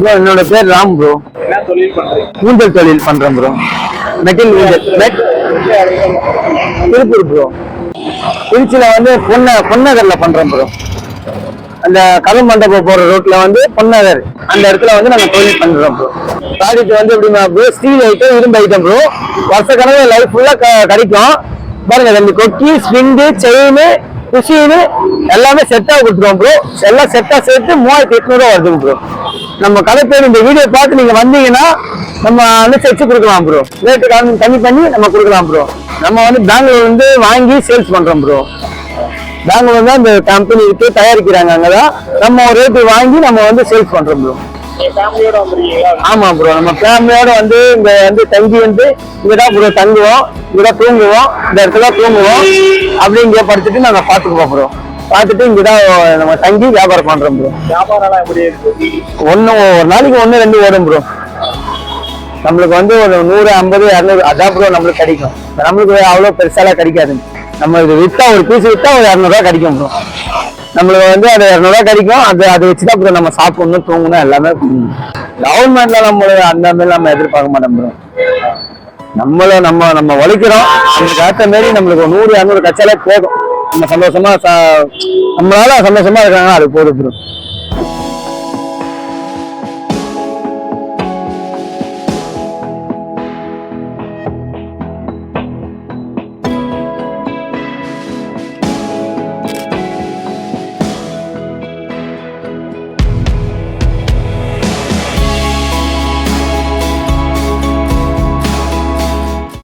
Bro என்னோட பேர் Ram bro ஊஞ்சல் தொழில் பண்றேன் ப்ரோ மெட்டில் ஊஞ்சல். மெட் திருப்பூர் ப்ரோ திருச்சியில வந்து பொன்ன பொன்னகர்ல பண்றோம் ப்ரோ அந்த கரும் மண்டபம் போற ரோட்ல வந்து பொன்னகர். அந்த இடத்துல வந்து நாங்க தொழில் பண்றோம் ப்ரோ ப்ராடக்ட் வந்து எப்படிமா ப்ரோ ஸ்டீல் ஐட்டம் இரும்பு ஐட்டம் ப்ரோ வருஷ கணக்கு லைஃப் ஃபுல்லா கிடைக்கும். பாருங்க ரெண்டு கொக்கி ஸ்விங்கு செயின் குஷின்னு எல்லாமே செட்டா கொடுத்துருவோம் ப்ரோ எல்லாம் செட்டா சேர்த்து மூவாயிரத்தி எட்நூறுவா வருதுங்க ப்ரோ நம்ம கடை பேர் இந்த வீடியோ பார்த்து நீங்க வந்தீங்கன்னா நம்ம வந்து அனுசரிச்சு கொடுக்கலாம் ப்ரோ ரேட்டு கம்மி கம்மி பண்ணி நம்ம கொடுக்கலாம் ப்ரோ நம்ம வந்து பெங்களூர் வந்து வாங்கி சேல்ஸ் பண்றோம் ப்ரோ பெங்களூர் தான் இந்த கம்பெனி இருக்கு தயாரிக்கிறாங்க அங்கதான். நம்ம ரேட்டு வாங்கி நம்ம வந்து சேல்ஸ் பண்றோம் ப்ரோ ஆமா ப்ரோ நம்ம ஃபேமிலியோட வந்து இங்க வந்து தங்கி வந்து இங்கதான் ப்ரோ தங்குவோம் இங்கதான் தூங்குவோம் இந்த இடத்துல தூங்குவோம். அப்படி இங்க படுத்துட்டு நாங்க பாத்துக்குவோம் ப்ரோ பார்த்துட்டு இங்கதான் நம்ம தங்கி வியாபாரம் பண்றோம் ப்ரோ வியாபாரம் எப்படி இருக்கு? ஒண்ணு ஒரு நாளைக்கு ஒண்ணு ரெண்டு ஓடும் ப்ரோ நம்மளுக்கு வந்து ஒரு நூறு ஐம்பது இரநூறு அதான் ப்ரோ நம்மளுக்கு கிடைக்கும். நம்மளுக்கு அவ்வளோ பெருசாலாம் கிடைக்காது. நம்ம இது வித்தா ஒரு பீஸ் வித்தா ஒரு இரநூறுவா கிடைக்கும் ப்ரோ நம்மளுக்கு வந்து அது இரநூறுவா கிடைக்கும். அது அதை வச்சு தான் ப்ரோ நம்ம சாப்பிடணும் தூங்கணும் எல்லாமே கவர்மெண்ட்ல நம்ம அந்த மாதிரி நம்ம எதிர்பார்க்க மாட்டோம் ப்ரோ நம்மள நம்ம நம்ம உழைக்கிறோம். அதுக்கு ஏற்ற மாரி நம்மளுக்கு நூறு இரநூறு கச்சாலே போதும். நம்ம சந்தோஷமா நம்மளால சந்தோஷமா இருக்காங்க அது போதும்